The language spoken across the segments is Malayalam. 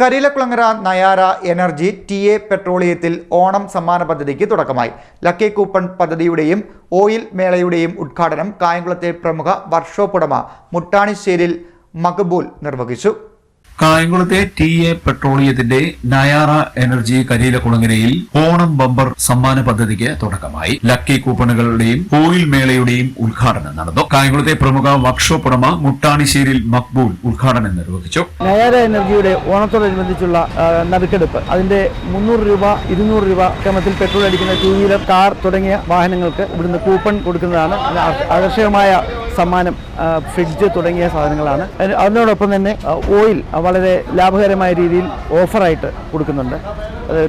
Karilakulangara Nayara energy T A പെട്രോളിയത്തിൽ Onam സമ്മാന പദ്ധതിക്ക് തുടക്കമായി. ലക്കി കൂപ്പൺ പദ്ധതിയുടെയും ഓയിൽ മേളയുടെയും ഉദ്ഘാടനം കായംകുളത്തെ പ്രമുഖ വർക്ക്ഷോപ്പ് ഉടമ മുട്ടാണിശ്ശേരിൽ മഖബൂൽ നിർവഹിച്ചു. കായംകുളത്തെ ടി എ പെട്രോളിയത്തിന്റെ നയാറ എനർജി കരിയിലക്കുളങ്ങരയിൽ ഓണം ബമ്പർ സമ്മാന പദ്ധതിക്ക് തുടക്കമായി. ലക്കി കൂപ്പണുകളുടെയും ഓയിൽ മേളയുടെയും ഉദ്ഘാടനം നടന്നു. കായംകുളത്തെ പ്രമുഖ വർക്ക്ഷോപ്പ് ഉടമ മുട്ടാണിശ്ശേരിൽ മക്ബൂൽ ഉദ്ഘാടനം നിർവഹിച്ചു. നയാറ എനർജിയുടെ ഓണത്തോടനുബന്ധിച്ചുള്ള നറുക്കെടുപ്പ് അതിന്റെ മുന്നൂറ് രൂപ ഇരുന്നൂറ് രൂപ ക്രമത്തിൽ പെട്രോൾ അടിക്കുന്ന ടൂ വീലർ കാർ തുടങ്ങിയ വാഹനങ്ങൾക്ക് ഇവിടുന്ന് കൂപ്പൺ കൊടുക്കുന്നതാണ്. ആകർഷകമായ സമ്മാനം ഫ്രിഡ്ജ് തുടങ്ങിയ സാധനങ്ങളാണ്. അതിനോടൊപ്പം തന്നെ ഓയിൽ വളരെ ലാഭകരമായ രീതിയിൽ ഓഫറായിട്ട് കൊടുക്കുന്നുണ്ട്.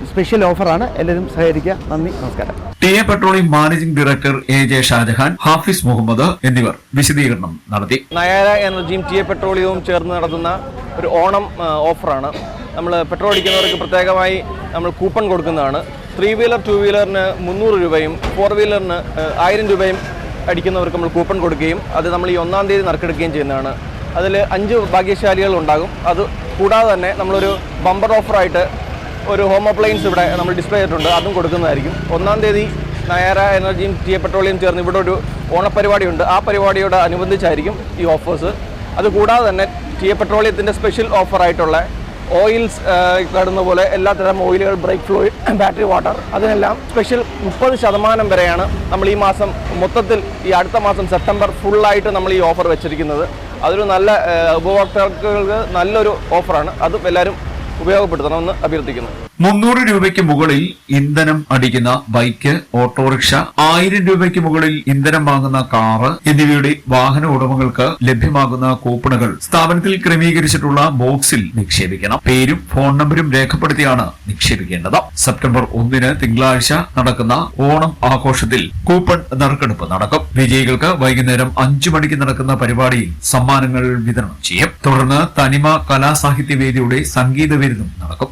സ്പെഷ്യൽ ഓഫറാണ്. എല്ലാവരും സഹകരിക്കുക. നന്ദി നമസ്കാരം. T A petroleum managing director A J Shajahan Hafiz Muhammad എന്നിവർ വിശദീകരണം നടത്തി. നയാര എനർജിയും ടി എ പെട്രോളിയവും ചേർന്ന് നടത്തുന്ന ഒരു ഓണം ഓഫറാണ്. നമ്മൾ പെട്രോൾ അടിക്കുന്നവർക്ക് പ്രത്യേകമായി നമ്മൾ കൂപ്പൺ കൊടുക്കുന്നതാണ്. ത്രീ വീലർ ടു വീലറിന് മുന്നൂറ് രൂപയും ഫോർ വീലറിന് ആയിരം രൂപയും അടിക്കുന്നവർക്ക് നമ്മൾ കൂപ്പൺ കൊടുക്കുകയും അത് നമ്മൾ ഈ ഒന്നാം തീയതി നറുക്കെടുക്കുകയും ചെയ്യുന്നതാണ്. അതിൽ അഞ്ച് ഭാഗ്യശാലികൾ ഉണ്ടാകും. അത് കൂടാതെ തന്നെ നമ്മളൊരു ബമ്പർ ഓഫറായിട്ട് ഒരു ഹോം അപ്ലയൻസ് ഇവിടെ നമ്മൾ ഡിസ്പ്ലേ ചെയ്തിട്ടുണ്ട്. അതും കൊടുക്കുന്നതായിരിക്കും. ഒന്നാം തീയതി നയറ എനർജിയും ടി പെട്രോളിയം ചേർന്ന് ഇവിടെ ഒരു ഓണപ്പരിപാടിയുണ്ട് ആ പരിപാടിയോട് അനുബന്ധിച്ചായിരിക്കും ഈ ഓഫേഴ്സ് അതുകൂടാതെ തന്നെ ടി എ പെട്രോളിയത്തിന്റെ സ്പെഷ്യൽ ഓഫറായിട്ടുള്ള ഓയിൽസ് കടന്ന പോലെ എല്ലാത്തരം ഓയിലുകൾ ബ്രേക്ക് ഫ്ലൂയിഡ് ബാറ്ററി വാട്ടർ അതിനെല്ലാം സ്പെഷ്യൽ മുപ്പത് ശതമാനം വരെയാണ് നമ്മൾ ഈ മാസം മൊത്തത്തിൽ ഈ അടുത്ത മാസം സെപ്റ്റംബർ ഫുള്ളായിട്ട് നമ്മൾ ഈ ഓഫർ വെച്ചിരിക്കുന്നത്. അതൊരു നല്ല ഉപഭോക്താക്കൾക്ക് നല്ലൊരു ഓഫറാണ് അതും എല്ലാവരും ഉപയോഗപ്പെടുത്തണമെന്ന് അഭ്യർത്ഥിക്കുന്നു. മുന്നൂറ് രൂപയ്ക്ക് മുകളിൽ ഇന്ധനം അടിക്കുന്ന ബൈക്ക് ഓട്ടോറിക്ഷ ആയിരം രൂപയ്ക്ക് മുകളിൽ ഇന്ധനം വാങ്ങുന്ന കാറ് എന്നിവയുടെ വാഹന ഉടമകൾക്ക് ലഭ്യമാകുന്ന കൂപ്പണുകൾ സ്ഥാപനത്തിൽ ക്രമീകരിച്ചിട്ടുള്ള ബോക്സിൽ നിക്ഷേപിക്കണം. പേരും ഫോൺ നമ്പരും രേഖപ്പെടുത്തിയാണ് നിക്ഷേപിക്കേണ്ടത്. സെപ്റ്റംബർ ഒന്നിന് തിങ്കളാഴ്ച നടക്കുന്ന ഓണം ആഘോഷത്തിൽ കൂപ്പൺ നറുക്കെടുപ്പ് നടക്കും. വിജയികൾക്ക് വൈകുന്നേരം അഞ്ചു മണിക്ക് നടക്കുന്ന പരിപാടിയിൽ സമ്മാനങ്ങൾ വിതരണം ചെയ്യും. തുടർന്ന് തനിമ കലാസാഹിത്യ വേദിയുടെ സംഗീത വിരുന്നും നടക്കും.